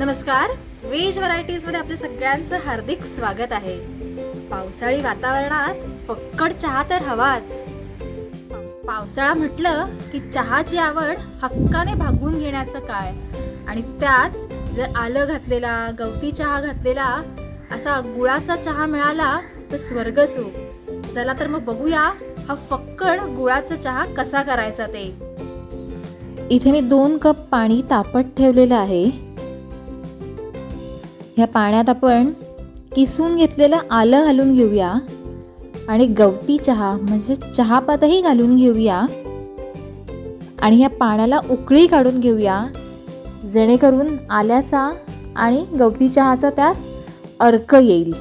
नमस्कार. वेज व्हरायटीजमध्ये आपल्या सगळ्यांचं हार्दिक स्वागत आहे. पावसाळी वातावरणात फक्कड चहा तर हवाच. पावसाळा म्हटलं की चहाची आवड हक्काने भागवून घेण्याचं काय? आणि त्यात जर आलं घातलेला गवती चहा घातलेला असा गुळाचा चहा मिळाला तर स्वर्ग सुख. चला तर मग बघूया हा फक्कड गुळाचा चहा कसा करायचा ते. इथे मी दोन कप पाणी तापत ठेवलेलं आहे. ह्या पाण्यात आपण किसून घेतलेलं आलं घालून घेऊया. आणि गवती चहा म्हणजे चहापातही घालून घेऊया. आणि ह्या पाण्याला उकळी काढून घेऊया. जेणेकरून आल्याचा आणि गवती चहाचा त्यात अर्क येईल.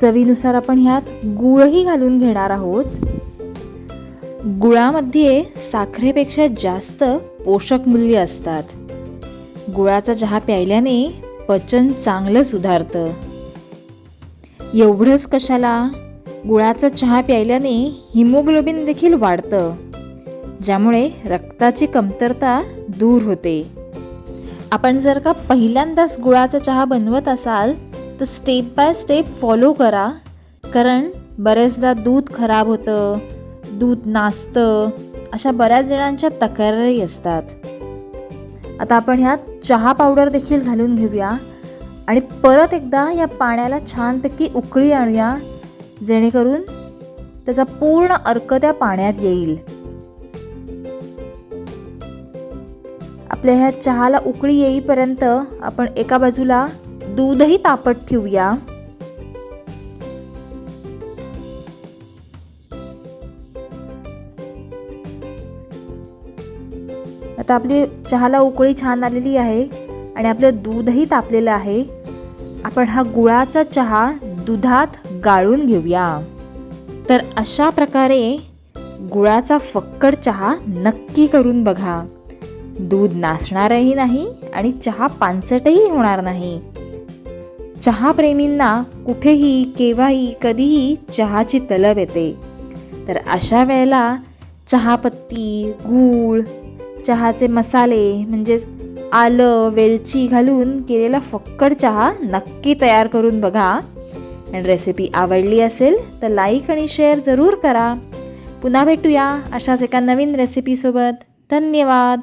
चवीनुसार आपण ह्यात गुळही घालून घेणार आहोत. गुळामध्ये साखरेपेक्षा जास्त पोषक मूल्य असतात. गुळाचा चहा प्यायल्याने पचन चांगलं सुधारतं. एवढंच कशाला? गुळाचा चहा प्यायल्याने हिमोग्लोबिन देखील वाढतं ज्यामुळे रक्ताची कमतरता दूर होते. आपण जर का पहिल्यांदाच गुळाचा चहा बनवत असाल तर स्टेप बाय स्टेप फॉलो करा. कारण बरेचदा दूध खराब होतं दूध नासतं अशा बऱ्याच जणांच्या तक्रारी असतात. आता आपण ह्यात चहा पावडर देखील घालून घेऊया. आणि परत एकदा या पाण्याला छानपैकी उकळी आणूया जेणेकरून त्याचा पूर्ण अर्क त्या पाण्यात येईल. आपल्या ह्या चहाला उकळी येईपर्यंत आपण एका बाजूला दूधही तापत ठेवूया. आता आपली चहाला उकळी छान आलेली आहे आणि आपलं दूधही तापलेलं आहे. आपण हा गुळाचा चहा दुधात गाळून घेऊया. तर अशा प्रकारे गुळाचा फक्कड चहा नक्की करून बघा. दूध नासणारही नाही आणि चहा पानचटही होणार नाही. चहाप्रेमींना कुठेही केव्हाही कधीही चहाची तलब येते. तर अशा वेळेला चहापत्ती गूळ चहाचे मसाले म्हणजेच आलं वेलची घालून केलेला फक्कड चहा नक्की तयार करून बघा. आणि रेसिपी आवडली असेल तर लाईक आणि शेअर जरूर करा. पुन्हा भेटूया अशाच एका नवीन रेसिपीसोबत धन्यवाद!